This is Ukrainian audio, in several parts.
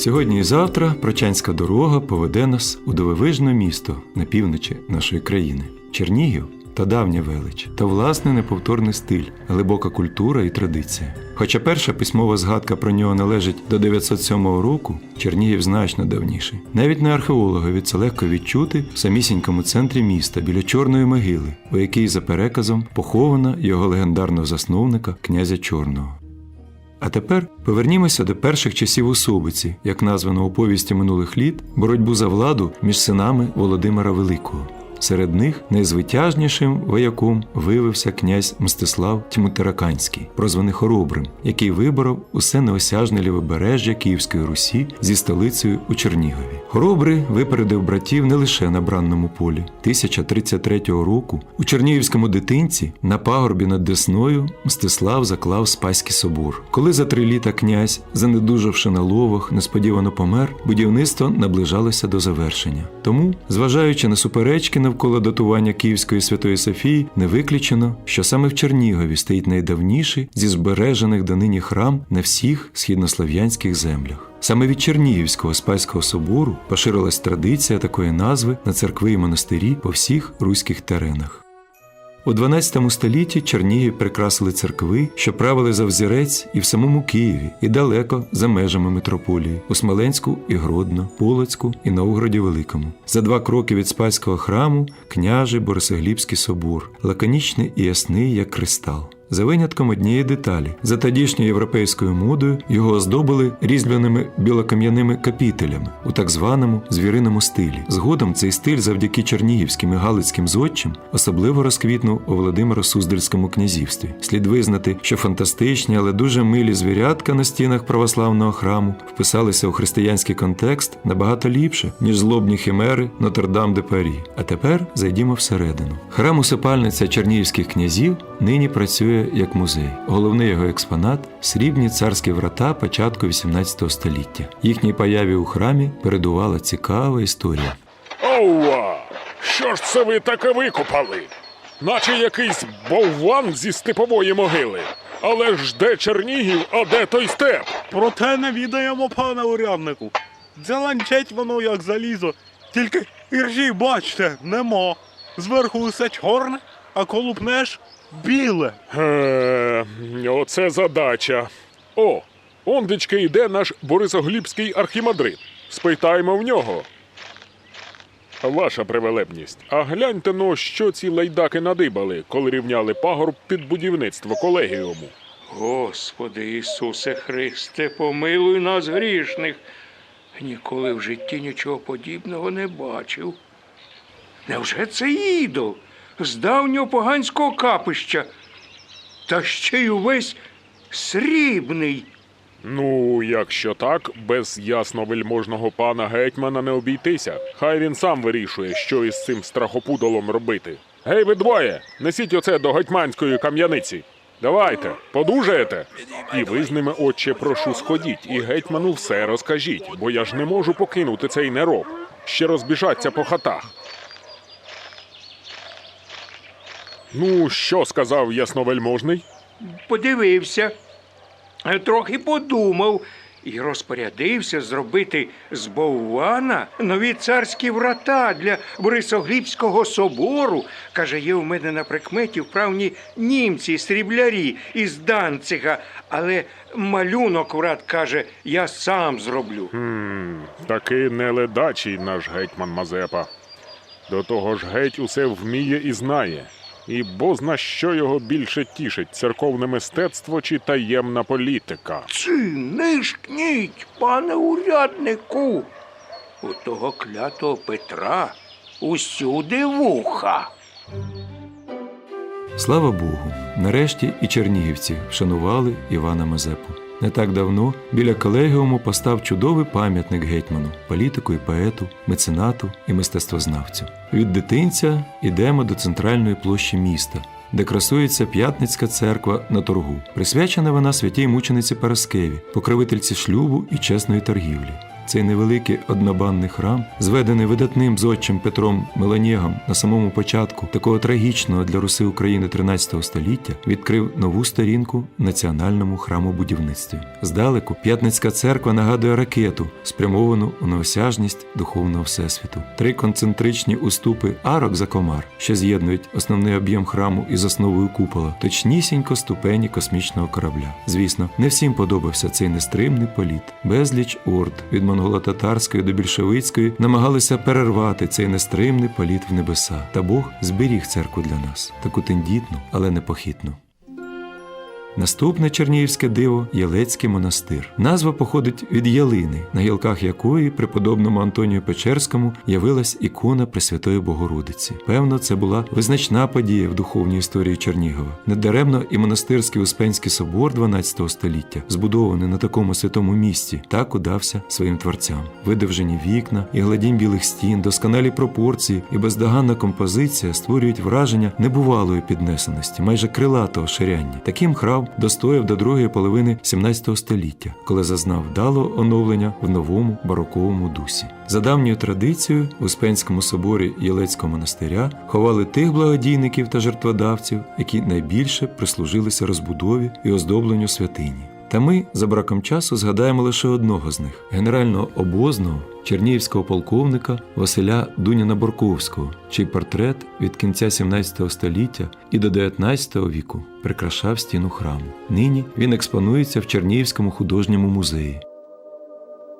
Сьогодні і завтра Прочанська дорога поведе нас у дивовижне місто на півночі нашої країни Чернігів та давня велич, та власний неповторний стиль, глибока культура і традиція. Хоча перша письмова згадка про нього належить до 907 року, Чернігів значно давніший. Навіть на археологові це легко відчути в самісінькому центрі міста біля чорної могили, у якій за переказом похована його легендарного засновника князя Чорного. А тепер повернімося до перших часів особиці, як названо у повісті минулих літ, боротьбу за владу між синами Володимира Великого. Серед них найзвитяжнішим вояком виявився князь Мстислав Тьмутараканський, прозваний Хоробрим, який виборов усе неосяжне лівобережжя Київської Русі зі столицею у Чернігові. Хоробрий випередив братів не лише на бранному полі. 1033 року у Чернігівському дитинці на пагорбі над Десною Мстислав заклав Спаський собор. Коли за три літа князь, занедужавши на ловах, несподівано помер, будівництво наближалося до завершення. Тому, зважаючи на суперечки навколо датування Київської Святої Софії, не виключено, що саме в Чернігові стоїть найдавніший зі збережених донині храм на всіх східнослов'янських землях. Саме від Чернігівського Спаського собору поширилась традиція такої назви на церкви і монастирі по всіх руських теренах. У 12 столітті Чернігів прикрасили церкви, що правили за взірець і в самому Києві, і далеко за межами митрополії у Смоленську і Гродно, Полоцьку і Новгороді Великому. За два кроки від Спаського храму княжий Борисоглібський собор, лаконічний і ясний, як кристал. За винятком однієї деталі, за тодішньою європейською модою його оздобили різьбляними білокам'яними капітелями у так званому звіриному стилі. Згодом цей стиль, завдяки чернігівським і галицьким зодчим, особливо розквітнув у Володимиро Суздальському князівстві. Слід визнати, що фантастичні, але дуже милі звірятка на стінах православного храму вписалися у християнський контекст набагато ліпше, ніж злобні химери Нотр-Дам де Парі. А тепер зайдімо всередину. Храм усипальниця чернігівських князів нині працює як музей. Головний його експонат срібні царські врата початку XVIII століття. Їхній появі у храмі передувала цікава історія. Ова! Що ж це ви таке викопали? Наче якийсь болван зі степової могили. Але ж де Чернігів, а де той степ? Проте не відаємо, пане уряднику. Дзеленчить воно як залізо. Тільки іржі, бачте, нема. Зверху усе чорне, а колупнеш біле. Е, оце задача. О, ондечки йде наш Борисоглібський архімандрит. Спитаємо в нього. Ваша привелебність, а гляньте но, що ці лайдаки надибали, коли рівняли пагорб під будівництво колегіуму. Господи Ісусе Христе, помилуй нас грішних. Ніколи в житті нічого подібного не бачив. Невже це ідол з давнього поганського капища? Та ще й увесь срібний. Ну, якщо так, без ясновельможного пана гетьмана не обійтися. Хай він сам вирішує, що із цим страхопудолом робити. Гей, ви двоє, несіть оце до гетьманської кам'яниці. Давайте, подужаєте? І ви з ними, отче, прошу, сходіть, і гетьману все розкажіть, бо я ж не можу покинути цей нероб. Ще розбіжаться по хатах. Ну, що сказав ясновельможний? Подивився, е, трохи подумав і розпорядився зробити з Боввана нові царські врата для Борисоглібського собору. Каже, є у мене на прикметі вправні німці, сріблярі із Данцига, але малюнок врат каже, я сам зроблю. Таки не ледачий наш гетьман Мазепа. До того ж геть усе вміє і знає. І бозна що його більше тішить церковне мистецтво чи таємна політика. Чи нишкніть, пане уряднику. У того клятого Петра усюди вуха. Слава Богу, нарешті і чернігівці вшанували Івана Мазепу. Не так давно біля колегіуму постав чудовий пам'ятник гетьману, політику і поету, меценату і мистецтвознавцю. Від дитинця йдемо до центральної площі міста, де красується П'ятницька церква на торгу. Присвячена вона святій мучениці Параскеві, покровительці шлюбу і чесної торгівлі. Цей невеликий однобанний храм, зведений видатним зодчим Петром Меланєгом на самому початку такого трагічного для Руси України 13 століття, відкрив нову сторінку в національному храмобудівництві. Здалеку П'ятницька церква нагадує ракету, спрямовану у неосяжність духовного всесвіту. Три концентричні уступи арок за комар, що з'єднують основний об'єм храму із основою купола, точнісінько ступені космічного корабля. Звісно, не всім подобався цей нестримний політ. Безліч орд від монголо-татарської до більшовицької намагалися перервати цей нестримний політ в небеса. Та Бог зберіг церкву для нас, таку тендітну, але непохитну. Наступне чернігівське диво Єлецький монастир. Назва походить від ялини, на гілках якої преподобному Антонію Печерському явилась ікона Пресвятої Богородиці. Певно, це була визначна подія в духовній історії Чернігова. Недаремно і монастирський Успенський собор 12 століття, збудований на такому святому місці, так удався своїм творцям. Видовжені вікна і гладінь білих стін, досконалі пропорції і бездоганна композиція створюють враження небувалої піднесеності, майже крилатого ширяння. Таким храм достояв до другої половини 17 століття, коли зазнав вдало оновлення в новому бароковому дусі. За давньою традицією в Успенському соборі Єлецького монастиря ховали тих благодійників та жертводавців, які найбільше прислужилися розбудові і оздобленню святині. Та ми за браком часу згадаємо лише одного з них генерального обозного чернігівського полковника Василя Дуняна Борковського, чий портрет від кінця 17 століття і до 19 віку прикрашав стіну храму. Нині він експонується в Чернігівському художньому музеї.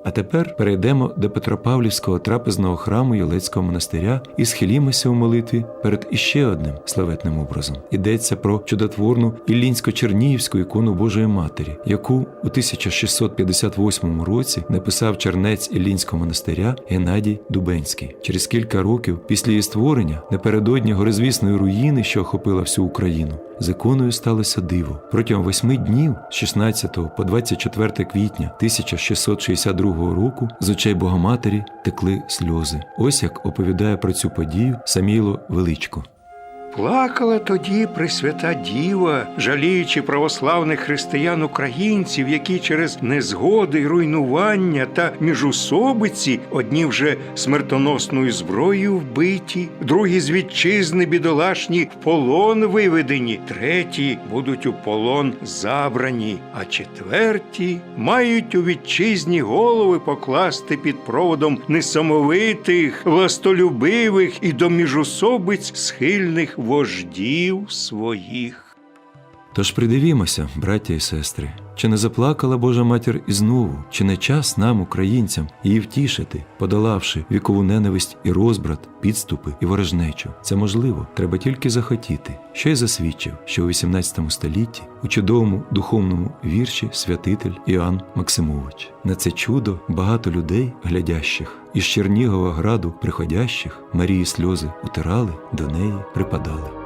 А тепер перейдемо до Петропавлівського трапезного храму Єлецького монастиря і схилімося у молитві перед іще одним славетним образом. Йдеться про чудотворну Іллінсько-Чернігівську ікону Божої Матері, яку у 1658 році написав чернець Іллінського монастиря Геннадій Дубенський. Через кілька років після її створення, напередодні горизвісної руїни, що охопила всю Україну, з іконою сталося диво. Протягом восьми днів з 16 по 24 квітня 1662 року з очей Богоматері текли сльози. Ось як оповідає про цю подію Саміло Величко. Плакала тоді Пресвята Діва, жаліючи православних християн українців, які через незгоди й руйнування та міжусобиці одні вже смертоносною зброєю вбиті, другі з вітчизни бідолашні в полон виведені, треті будуть у полон забрані, а четверті мають у вітчизні голови покласти під проводом несамовитих, властолюбивих і до міжусобиць схильних вождів своїх. Тож придивімося, браття і сестри, чи не заплакала Божа матір і знову, чи не час нам, українцям, її втішити, подолавши вікову ненависть і розбрат, підступи і ворожнечу. Це можливо, треба тільки захотіти. Що й засвідчив, що у 18 столітті у чудовому духовному вірші святитель Іоанн Максимович. На це чудо багато людей, глядящих, із Чернігова граду приходящих, Марії сльози утирали, до неї припадали.